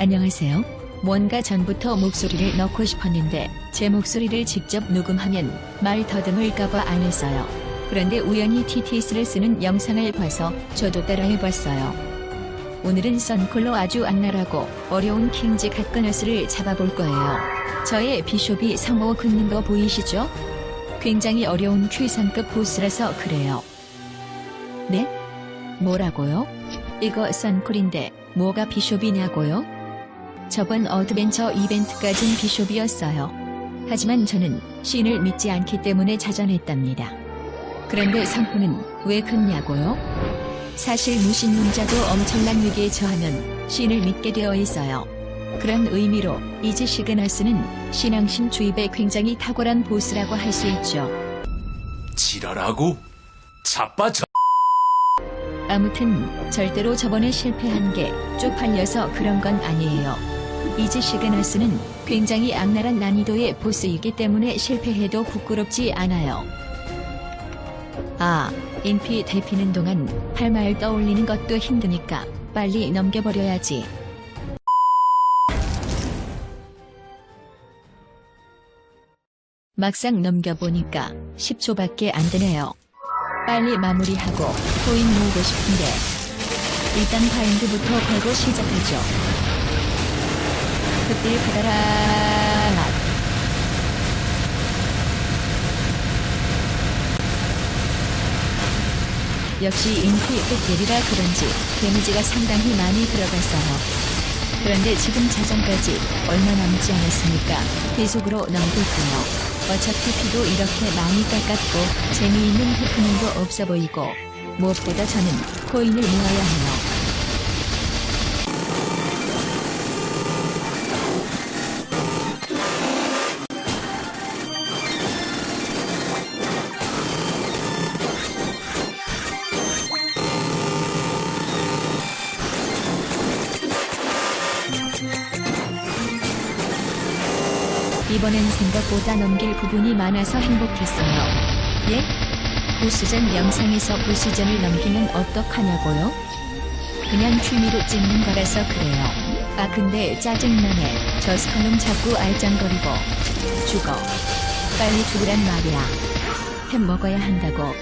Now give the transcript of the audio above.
안녕하세요. 뭔가 전부터 목소리를 넣고 싶었는데 제 목소리를 직접 녹음하면 말 더듬을까봐 안 했어요. 그런데 우연히 TTS를 쓰는 영상을 봐서 저도 따라해봤어요. 오늘은 썬콜로 아주 악랄하고 어려운 킹즈 갓거너스를 잡아볼 거예요. 저의 비숍이 상호 긋는 거 보이시죠? 굉장히 어려운 최상급 보스라서 그래요. 네? 뭐라고요? 이거 썬콜인데 뭐가 비숍이냐고요? 저번 어드벤처 이벤트까진 비숍이었어요. 하지만 저는 신을 믿지 않기 때문에 자전했답니다. 그런데 성포는 왜 긋냐고요? 사실 무신론자도 엄청난 위기에 처하면 신을 믿게 되어 있어요. 그런 의미로 이즈 시그너스는 신앙신 주입에 굉장히 탁월한 보스라고 할 수 있죠. 지랄하고 자빠져 아무튼 절대로 저번에 실패한 게 쪽팔려서 그런 건 아니에요. 이즈 시그너스는 굉장히 악랄한 난이도의 보스이기 때문에 실패해도 부끄럽지 않아요. 아, 인피 대피는 동안 할 말 떠올리는 것도 힘드니까 빨리 넘겨버려야지. 막상 넘겨보니까 10초밖에 안 되네요. 빨리 마무리하고 코인 모으고 싶은데 일단 바인드부터 걸고 시작하죠. 흑딜 받아라. 역시 인피 흑딜이라 그런지 데미지가 상당히 많이 들어갔어요. 그런데 지금 자전까지 얼마 남지 않았으니까 계속으로 넘길게요. 어차피 피도 이렇게 많이 깎았고 재미있는 해프닝도 없어 보이고 무엇보다 저는 코인을 모아야 해요. 이번엔 생각보다 넘길 부분이 많아서 행복했어요. 예? 보스전 영상에서 보스전을 넘기면 어떡하냐고요? 그냥 취미로 찍는 거라서 그래요. 아 근데 짜증나네. 저 스컬놈 자꾸 알짱거리고. 죽어. 빨리 죽으란 말이야. 햄 먹어야 한다고.